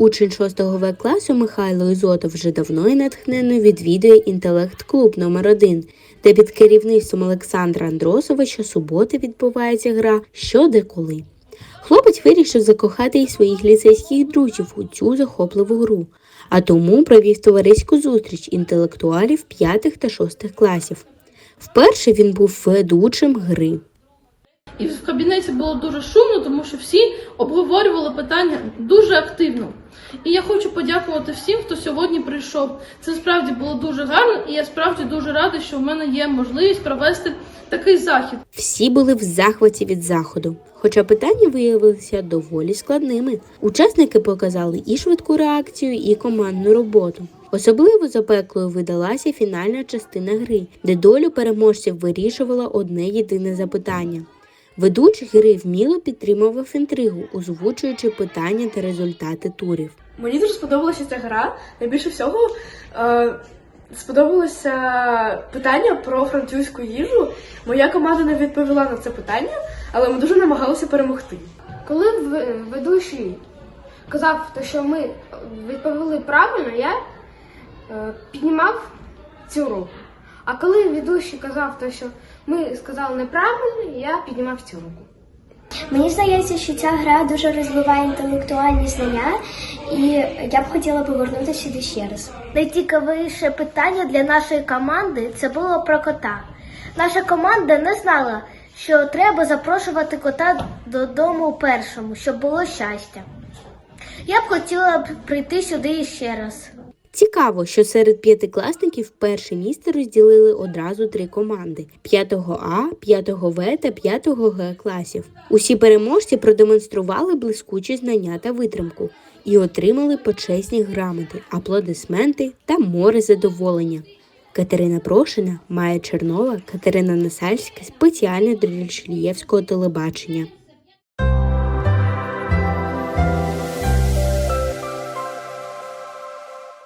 Учень 6 В класу Михайло Ізотов вже давно і натхненно відвідує інтелект-клуб номер 1 де під керівництвом Олександра Андросовича суботи відбувається гра «Що де коли». Хлопець вирішив закохати і своїх ліцейських друзів у цю захопливу гру, а тому провів товариську зустріч інтелектуалів 5 та 6 класів. Вперше він був ведучим гри. І в кабінеті було дуже шумно, тому що всі обговорювали питання дуже активно. І я хочу подякувати всім, хто сьогодні прийшов. Це справді було дуже гарно, і я справді дуже рада, що в мене є можливість провести такий захід. Всі були в захваті від заходу, хоча питання виявилися доволі складними. Учасники показали і швидку реакцію, і командну роботу. Особливо запеклою видалася фінальна частина гри, де долю переможців вирішувала одне єдине запитання. Ведучий гри вміло підтримував інтригу, озвучуючи питання та результати турів. Мені дуже сподобалася ця гра. Найбільше всього е, сподобалося питання про французьку їжу. Моя команда не відповіла на це питання, але ми дуже намагалися перемогти. Коли ведучий казав, те, що ми відповіли правильно, я е, піднімав цю руку. А коли ведучий казав, те, що ми сказали неправильно, я піднімав цю руку. Мені здається, що ця гра дуже розвиває інтелектуальні знання, і я б хотіла повернутися сюди ще раз. Найцікавіше питання для нашої команди це було про кота. Наша команда не знала, що треба запрошувати кота додому першому, щоб було щастя. Я б хотіла б прийти сюди ще раз. Цікаво, що серед п'ятикласників перше місце розділили одразу три команди: 5 А, 5 В та 5 Г класів. Усі переможці продемонстрували блискучі знання та витримку і отримали почесні грамоти, аплодисменти та море задоволення. Катерина Прошина, Майя Чернова, Катерина Насальська спеціально для Шлієвського телебачення.